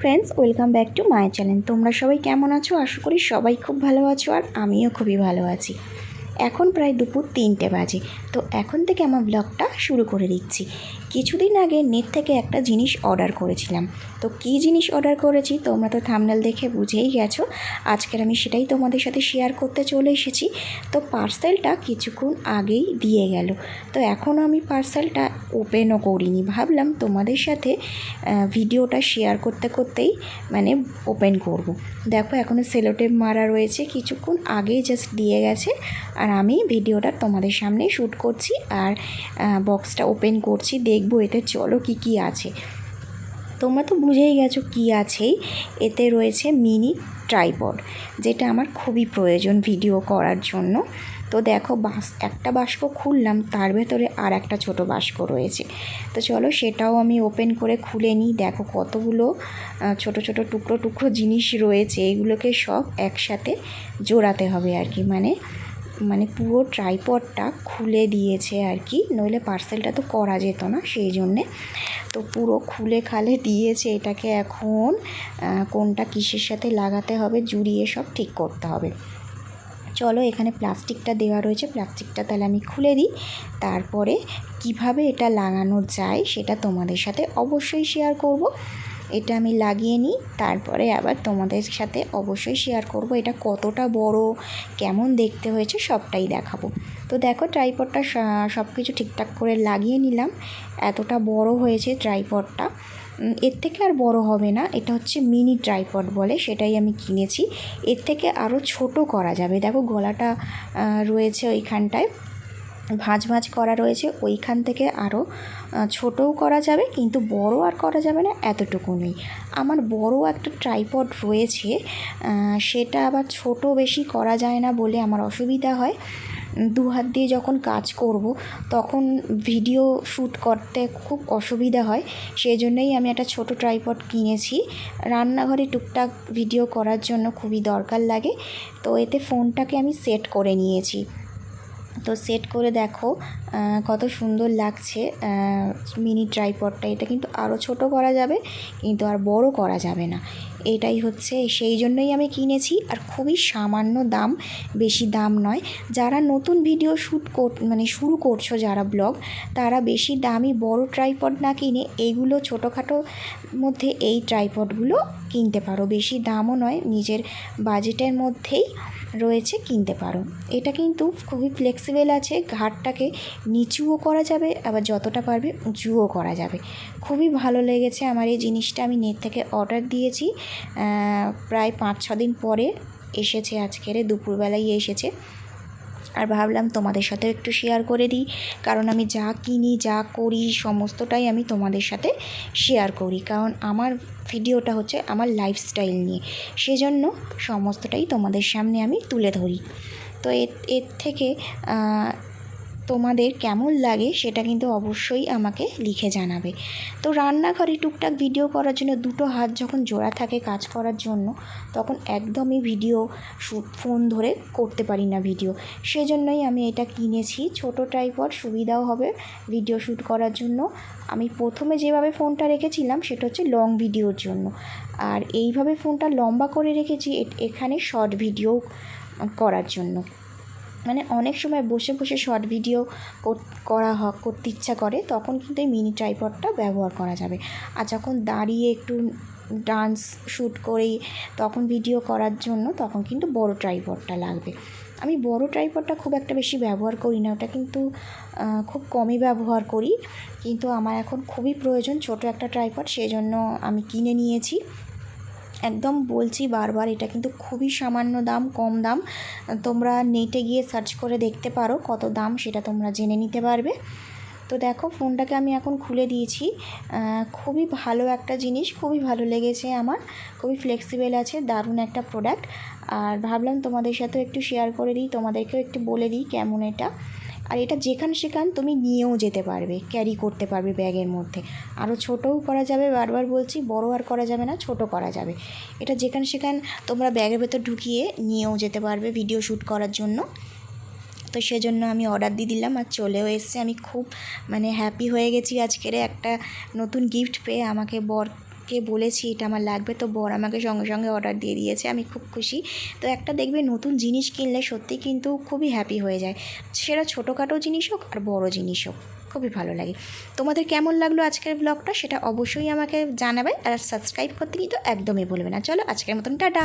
Friends welcome back to my channel তোমরা সবাই কেমন আছো? আশা করি সবাই খুব ভালো আছো আর আমিও খুবই ভালো আছি। এখন প্রায় দুপুর তিনটে বাজে। তো এখন থেকে আমার ব্লগটা শুরু করে দিচ্ছি। কিছুদিন আগে নেট থেকে একটা জিনিস অর্ডার করেছিলাম। তো কী জিনিস অর্ডার করেছি তোমরা তো থামনেল দেখে বুঝেই গেছো। আজকের আমি সেটাই তোমাদের সাথে শেয়ার করতে চলে এসেছি। তো পার্সেলটা কিছুক্ষণ আগেই দিয়ে গেল। তো এখনও আমি পার্সেলটা ওপেনও করিনি। ভাবলাম তোমাদের সাথে ভিডিওটা শেয়ার করতে করতেই মানে ওপেন করব। দেখো এখনও সেলোটেপ মারা রয়েছে। কিছুক্ষণ আগেই জাস্ট দিয়ে গেছে। আর আমি ভিডিওটা তোমাদের সামনে শ্যুট করছি আর বক্সটা ওপেন করছি, দেখব এতে চলো কি কি আছে। তোমরা তো বুঝেই গেছো কি আছেই এতে রয়েছে মিনি ট্রাইপড, যেটা আমার খুবই প্রয়োজন ভিডিও করার জন্য। তো দেখো বাস, একটা বাস্ক খুললাম, তার ভেতরে আর একটা ছোট বাস্ক রয়েছে। তো চলো সেটাও আমি ওপেন করে খুলে নিই। দেখো কতগুলো ছোট ছোট টুকরো টুকরো জিনিস রয়েছে। এগুলোকে সব একসাথে জোড়াতে হবে আর কি মানে মানে পুরো ট্রাইপডটা খুলে দিয়েছে আর কি, নইলে পার্সেলটা তো করা যেত না সেই জন্যে। তো পুরো খুলে খালে দিয়েছে এটাকে এখন কোনটা কিসের সাথে লাগাতে হবে, জুড়িয়ে সব ঠিক করতে হবে। চলো এখানে প্লাস্টিকটা দেওয়া রয়েছে, প্লাস্টিকটা তাহলে আমি খুলে দিই। তারপরে কীভাবে এটা লাগানো যায় সেটা তোমাদের সাথে অবশ্যই শেয়ার করব। এটা আমি লাগিয়ে নিই, তারপরে আবার তোমাদের সাথে অবশ্যই শেয়ার করব এটা কতটা বড়, কেমন দেখতে হয়েছে সবটাই দেখাবো। তো দেখো ট্রাইপডটা সব কিছু ঠিকঠাক করে লাগিয়ে নিলাম, এতটা বড় হয়েছে ট্রাইপডটা এর থেকে আর বড় হবে না, এটা হচ্ছে মিনি ট্রাইপড বলে, সেটাই আমি কিনেছি। এর থেকে আরও ছোট করা যাবে। দেখো গলাটা রয়েছে ওইখানটায়। ভাঁজ ভাঁজ করা রয়েছে, ওইখান থেকে আরও ছোটও করা যাবে, কিন্তু বড় আর করা যাবে না, এতটুকু নেই। আমার বড় একটা ট্রাইপড রয়েছে সেটা আবার ছোট বেশি করা যায় না বলে আমার অসুবিধা হয়। দু হাত দিয়ে যখন কাজ করব, তখন ভিডিও শ্যুট করতে খুব অসুবিধা হয় সেই জন্যই আমি একটা ছোট ট্রাইপড কিনেছি। রান্নাঘরে টুকটাক ভিডিও করার জন্য খুবই দরকার লাগে, তো এতে ফোনটাকে আমি সেট করে নিয়েছি। তো সেট করে দেখো কত সুন্দর লাগছে মিনি ট্রাইপডটা এটা কিন্তু আরও ছোট করা যাবে, কিন্তু আর বড় করা যাবে না। এটাই হচ্ছে, সেই জন্যই আমি কিনেছি। আর খুবই সামান্য দাম, বেশি দাম নয়। যারা নতুন ভিডিও শ্যুট কর মানে শুরু করছ যারা ব্লগ, তারা বেশি দামি বড় ট্রাইপড না কিনে এইগুলো ছোটোখাটো মধ্যে এই ট্রাইপডগুলো কিনতে পারো। বেশি দামও নয়, নিজের বাজেটের মধ্যেই রয়েছে, কিনতে পারো। এটা কিন্তু খুবই ফ্লেক্সিবল আছে, ঘাটটাকে নিচুও করা যাবে, আবার যতটা পারবে উঁচুও করা যাবে। খুবই ভালো লেগেছে আমার এই জিনিসটা, আমি নেট থেকে অর্ডার দিয়েছি। প্রায় পাঁচ, ছ দিন পরে এসেছে আজকের দুপুরবেলায় এসেছে। আর ভাবলাম তোমাদের সাথেও একটু শেয়ার করে দিই, কারণ আমি যা কিনি, যা করি, সমস্তটাই আমি তোমাদের সাথে শেয়ার করি। কারণ আমার ভিডিওটা হচ্ছে আমার লাইফস্টাইল নিয়ে, সেজন্য সমস্তটাই তোমাদের সামনে আমি তুলে ধরি। তো এর থেকে তোমাদের কেমন লাগে সেটা কিন্তু অবশ্যই আমাকে লিখে জানাবে। তো রান্নাঘরে টুকটাক ভিডিও করার জন্য, দুটো হাত যখন জোড়া থাকে কাজ করার জন্য, তখন একদমই ভিডিও ফোন ধরে করতে পারি না ভিডিও সেজন্যই আমি এটা কিনেছি। ছোট টাইপর সুবিধাও হবে ভিডিও শ্যুট করার জন্য। আমি প্রথমে যেভাবে ফোনটা রেখেছিলাম, সেটা হচ্ছে লং ভিডিওর জন্য। আর এইভাবে ফোনটা লম্বা করে রেখেছি এখানে শর্ট ভিডিও করার জন্য। মানে অনেক সময় বসে বসে শর্ট ভিডিও কর- করতে ইচ্ছা করে, তখন কিন্তু এই মিনি ট্রাইপডটা ব্যবহার করা যাবে। আর যখন দাঁড়িয়ে একটু ডান্স শ্যুট করি তখন ভিডিও করার জন্য তখন কিন্তু বড় ট্রাইপডটা লাগবে। আমি বড় ট্রাইপডটা খুব একটা বেশি ব্যবহার করি না, ওটা কিন্তু খুব কমই ব্যবহার করি। কিন্তু আমার এখন খুবই প্রয়োজন ছোট একটা ট্রাইপড সেই জন্য আমি কিনে নিয়েছি। একদম বলছি বারবার, এটা কিন্তু খুবই সামান্য দাম, কম দাম। তোমরা নেটে গিয়ে সার্চ করে দেখতে পারো কত দাম, সেটা তোমরা জেনে নিতে পারবে। তো দেখো, ফোনটাকে আমি এখন খুলে দিয়েছি। খুবই ভালো একটা জিনিস, খুবই ভালো লেগেছে আমার, খুবই ফ্লেক্সিবল আছে, দারুণ একটা প্রোডাক্ট আর ভাবলাম তোমাদের সাথেও একটু শেয়ার করে দিই, তোমাদেরকেও একটু বলে দিই কেমন এটা। আর এটা যেখান সেখান তুমি নিয়েও যেতে পারবে ক্যারি করতে পারবে ব্যাগের মধ্যে। আরও ছোটও করা যাবে, বারবার বলছি বড় আর করা যাবে না ছোট করা যাবে। এটা যেখান সেখান তোমরা ব্যাগের ভেতর ঢুকিয়ে নিয়েও যেতে পারবে ভিডিও শ্যুট করার জন্য। তো সেজন্য আমি অর্ডার দিয়ে দিলাম আর চলেও এসছে। আমি খুব মানে হ্যাপি হয়ে গেছি আজকের একটা নতুন গিফট পেয়ে। আমাকে বর কে বলেছি, এটা আমার লাগবে। তো বর আমাকে সঙ্গে সঙ্গে অর্ডার দিয়ে দিয়েছে, আমি খুব খুশি। তো একটা দেখবে নতুন জিনিস কিনলে সত্যি কিন্তু খুবই হ্যাপি হয়ে যায়। সেটা ছোটোখাটো জিনিস হোক আর বড় জিনিস হোক, খুবই ভালো লাগে। তোমাদের কেমন লাগল আজকের ব্লগটা সেটা অবশ্যই আমাকে জানাবে আর সাবস্ক্রাইব করতে কিন্তু একদমই বলবে না। চলো আজকের মতন, টাটা!